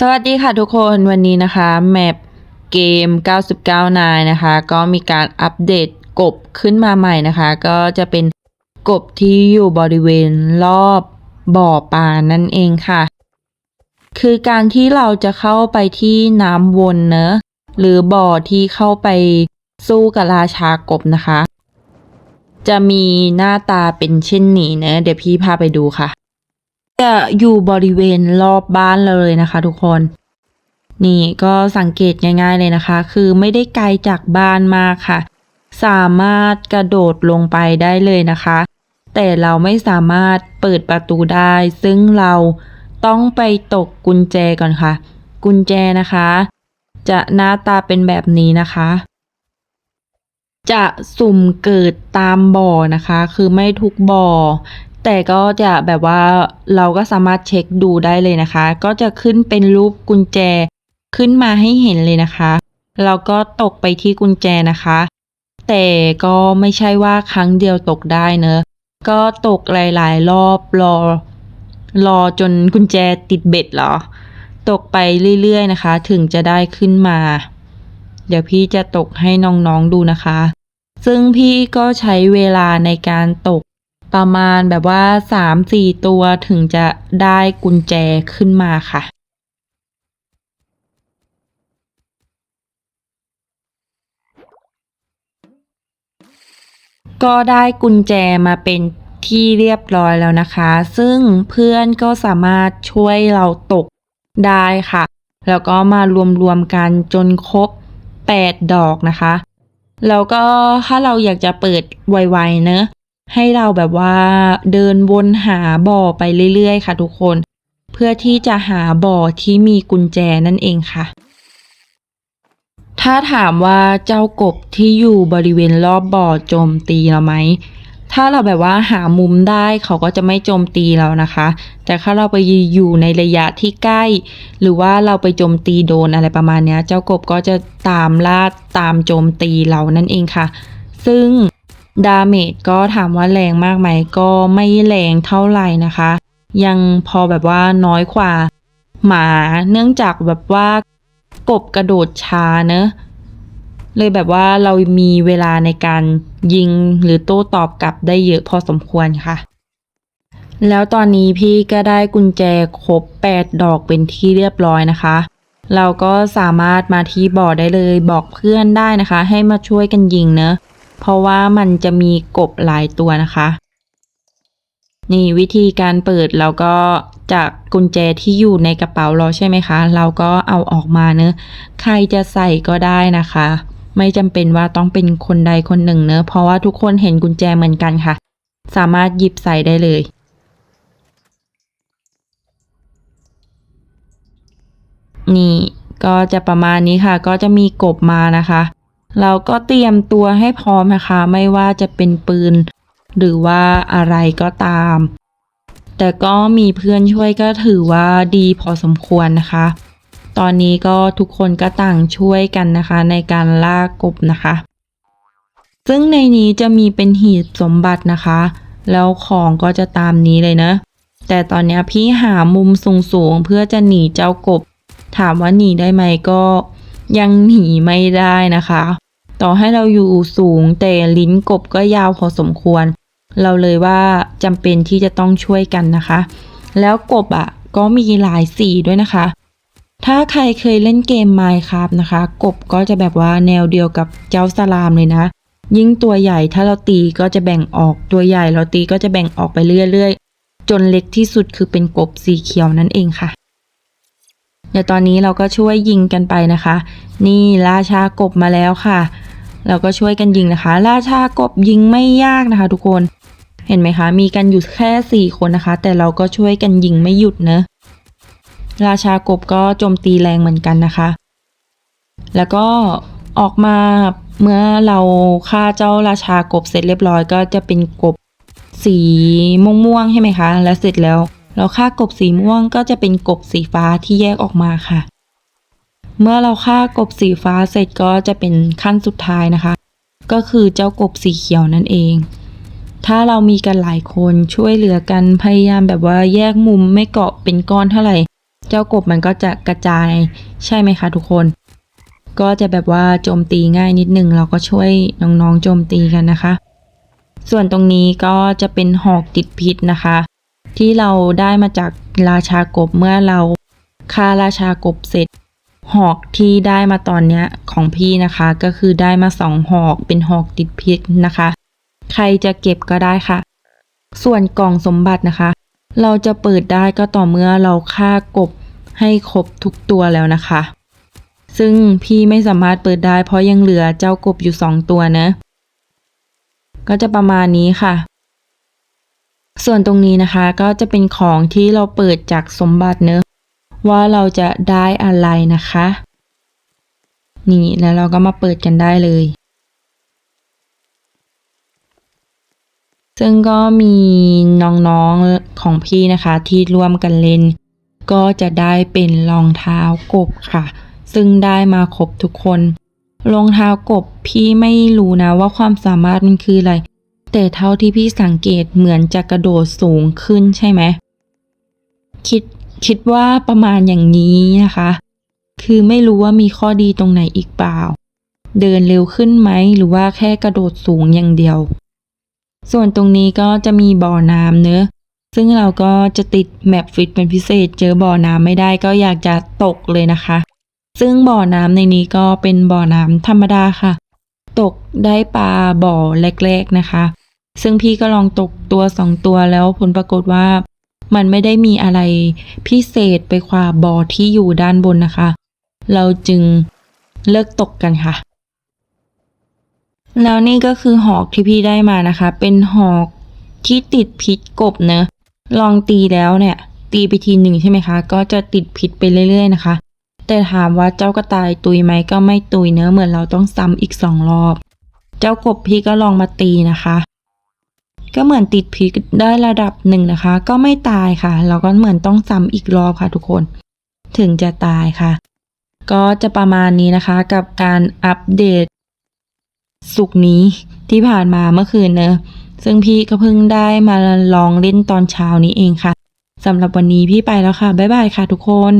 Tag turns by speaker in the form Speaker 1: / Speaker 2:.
Speaker 1: สวัสดีค่ะทุกคนวันนี้นะคะแมปเกม 99นายนะคะ ก็มีการอัปเดตกบขึ้นมาใหม่นะคะ ก็จะเป็นกบที่อยู่บริเวณรอบบ่อปลานั่นเองค่ะ คือการที่เราจะเข้าไปที่น้ำวนเนอะหรือบ่อที่เข้าไปสู้กับราชากบนะคะ จะมีหน้าตาเป็นเช่นนี้เนะ เดี๋ยวพี่พาไปดูค่ะ จะอยู่บริเวณรอบบ้านเราเลยนะคะทุกคน นี่ก็สังเกตง่ายๆเลยนะคะ คือไม่ได้ไกลจากบ้านมากค่ะ สามารถกระโดดลงไปได้เลยนะคะ แต่เราไม่สามารถเปิดประตูได้ ซึ่งเราต้องไปตกกุญแจก่อนค่ะ กุญแจนะคะ จะหน้าตาเป็นแบบนี้นะคะ จะสุ่มเกิดตามบ่อนะคะ คือไม่ทุกบ่อ แต่ก็จะแบบว่าเราก็สามารถเช็คดูได้เลยนะคะ ก็จะขึ้นเป็นรูปกุญแจขึ้นมาให้เห็นเลยนะคะ เราก็ตกไปที่กุญแจนะคะ แต่ก็ไม่ใช่ว่าครั้งเดียวตกได้เนอะก็ตกหลายๆ รอบรอ รอจนกุญแจติดเบ็ดเหรอ ตกไปเรื่อยๆนะคะ ถึงจะได้ขึ้นมา เดี๋ยวพี่จะตกให้น้องๆดูนะคะ ซึ่งพี่ก็ใช้เวลาในการตก ประมาณแบบว่าสามสี่ตัวถึงจะได้กุญแจขึ้นมาค่ะก็ได้กุญแจมาเป็นที่เรียบร้อยแล้วนะคะ ซึ่งเพื่อนก็สามารถช่วยเราตกได้ค่ะ แล้วก็มารวมๆกันจนครบ 8 ดอกนะคะ แล้วก็ถ้าเราอยากจะเปิดไวๆเนอะ ให้เราแบบว่าเดินวนหาบ่อไปเรื่อยๆ ค่ะทุกคน เพื่อที่จะหาบ่อที่มีกุญแจนั่นเองค่ะ ถ้าถามว่าเจ้ากบที่อยู่บริเวณรอบบ่อโจมตีเราไหมถ้าเราแบบว่าหามุมได้เขาก็จะไม่โจมตีเรานะคะ แต่ถ้าเราไปอยู่ในระยะที่ใกล้ หรือว่าเราไปโจมตีโดนอะไรประมาณนี้เจ้ากบก็จะตามล่าตามโจมตีเรานั่นเองค่ะ ซึ่ง ดาเมจก็ถามว่าแรงมากไหมก็ไม่แรงเท่าไหร่นะคะ ยังพอแบบว่าน้อยกว่า หมาเนื่องจากแบบว่ากบกระโดดช้าเนอะเลยแบบว่าเรามีเวลาในการยิงหรือโต้ตอบกลับได้เยอะพอสมควรค่ะ แล้วตอนนี้พี่ก็ได้กุญแจครบ 8 ดอกเป็นที่เรียบร้อยนะคะ เราก็สามารถมาที่บ่อได้เลยบอกเพื่อนได้นะคะ ให้มาช่วยกันยิงเนอะ เพราะว่ามันจะมีกบหลายตัวนะคะ นี่วิธีการเปิดเราก็จากกุญแจที่อยู่ในกระเป๋าเราใช่ไหมคะ เราก็เอาออกมาเนอะใครจะใส่ก็ได้นะคะ ไม่จำเป็นว่าต้องเป็นคนใดคนหนึ่งเนอะเพราะว่าทุกคนเห็นกุญแจเหมือนกันค่ะ สามารถหยิบใส่ได้เลยนี่ก็จะประมาณนี้ค่ะ ก็จะมีกบมานะคะ เราก็เตรียมตัวให้พร้อมนะคะ ไม่ว่าจะเป็นปืน หรือว่าอะไรก็ตาม แต่ก็มีเพื่อนช่วยก็ถือว่าดีพอสมควรนะคะ ตอนนี้ก็ทุกคนก็ต่างช่วยกันนะคะ ในการล่ากบนะคะ ซึ่งในนี้จะมีเป็นหีบสมบัตินะคะ แล้วของก็จะตามนี้เลยนะ แต่ตอนนี้พี่หามุมสูงๆเพื่อจะหนีเจ้ากบ ถามว่าหนีได้ไหมก็ยังหนีไม่ได้นะคะ ต่อให้เราอยู่สูงแต่ลิ้นกบก็ยาวพอสมควร เราเลยว่าจำเป็นที่จะต้องช่วยกันนะคะ แล้วกบอะก็มีหลายสีด้วยนะคะ ถ้าใครเคยเล่นเกม Minecraft นะคะ กบก็จะแบบว่าแนวเดียวกับเจ้าสลามเลยนะ ยิ่งตัวใหญ่ถ้าเราตีก็จะแบ่งออกตัวใหญ่เราตีก็จะแบ่งออกไปเรื่อยๆ จนเล็กที่สุดคือเป็นกบสีเขียวนั่นเองค่ะเดี๋ยวตอนนี้เราก็ช่วยยิงกันไปนะคะ นี่ราชากบมาแล้วค่ะ เราก็ช่วยกันยิงนะคะราชากบยิงไม่ยากนะคะ ทุกคนเห็นไหมคะ มีกันอยู่แค่สี่คนนะคะ แต่เราก็ช่วยกันยิงไม่หยุดเนะราชากบก็โจมตีแรงเหมือนกันนะคะ แล้วก็ออกมาเมื่อเราฆ่าเจ้าราชากบเสร็จเรียบร้อย ก็จะเป็นกบสีม่วงๆใช่ไหมคะ แล้วเสร็จแล้ว เราฆ่ากบสีม่วงก็จะเป็นกบสีฟ้าที่แยกออกมาค่ะ เมื่อเราฆ่ากบสีฟ้าเสร็จก็จะเป็นขั้นสุดท้ายนะคะ ก็คือเจ้ากบสีเขียวนั่นเอง ถ้าเรามีกันหลายคนช่วยเหลือกันพยายามแบบว่าแยกมุมไม่เกาะเป็นก้อนเท่าไหร่ เจ้ากบมันก็จะกระจายใช่ไหมคะทุกคน ก็จะแบบว่าโจมตีง่ายนิดนึงเราก็ช่วยน้องๆโจมตีกันนะคะ ส่วนตรงนี้ก็จะเป็นหอกติดพิษนะคะ ที่เราได้มาจากราชากบเมื่อเราฆ่าราชากบเสร็จ หอกที่ได้มาตอนเนี้ยของพี่นะคะ ก็คือได้มาสองหอกเป็นหอกติดพิษนะคะ ใครจะเก็บก็ได้ค่ะ ส่วนกล่องสมบัตินะคะ เราจะเปิดได้ก็ต่อเมื่อเราฆ่ากบให้ครบทุกตัวแล้วนะคะ ซึ่งพี่ไม่สามารถเปิดได้ เพราะยังเหลือเจ้ากบอยู่สองตัวนะ ก็จะประมาณนี้ค่ะ ส่วนตรงนี้นะคะก็จะเป็นของที่เราเปิดจากสมบัติเนอะ ว่าเราจะได้อะไรนะคะ นี่แล้วเราก็มาเปิดกันได้เลย ซึ่งก็มีน้องๆของพี่นะคะที่ร่วมกันเล่น ก็จะได้เป็นรองเท้ากบค่ะ ซึ่งได้มาครบทุกคนรองเท้ากบพี่ไม่รู้นะว่าความสามารถมันคืออะไร แต่เท่าที่พี่สังเกตเหมือนจะกระโดดสูงขึ้นใช่ไหมคิด คิดว่าประมาณอย่างนี้นะคะ คือไม่รู้ว่ามีข้อดีตรงไหนอีกเปล่า เดินเร็วขึ้นไหมหรือว่าแค่กระโดดสูงอย่างเดียว ส่วนตรงนี้ก็จะมีบ่อน้ำเนอะซึ่งเราก็จะติดแมปฟิตเป็นพิเศษ เจอบ่อน้ำไม่ได้ก็อยากจะตกเลยนะคะ ซึ่งบ่อน้ำในนี้ก็เป็นบ่อน้ำธรรมดาค่ะ ตกได้ปลาบ่อแรกๆนะคะ ซึ่งพี่ก็ลองตกตัวสองตัวแล้วผลปรากฏว่า มันไม่ได้มีอะไรพิเศษไปกว่าบอที่อยู่ด้านบนนะคะ เราจึงเลิกตกกันค่ะ แล้วนี่ก็คือหอกที่พี่ได้มานะคะ เป็นหอกที่ติดพิษกบเนอะลองตีแล้วเนี่ย ตีไปทีหนึ่งใช่ไหมคะ ก็จะติดพิษไปเรื่อย ๆ นะคะ แต่ถามว่าเจ้ากระต่ายตุยไหมก็ไม่ตุยเนอะเหมือนเราต้องซ้ำอีกสองรอบ เจ้ากบพี่ก็ลองมาตีนะคะ ก็เหมือนติดพิษได้ระดับหนึ่งนะคะ ก็ไม่ตายค่ะ เราก็เหมือนต้องซ้ำอีกรอบค่ะทุกคน ถึงจะตายค่ะ ก็จะประมาณนี้นะคะกับการอัปเดต สุกนี้ที่ผ่านมาเมื่อคืนเนอะซึ่งพี่ก็เพิ่งได้มาลองเล่นตอนเช้านี้เองค่ะสำหรับวันนี้พี่ไปแล้วค่ะ บ๊ายบายค่ะทุกคน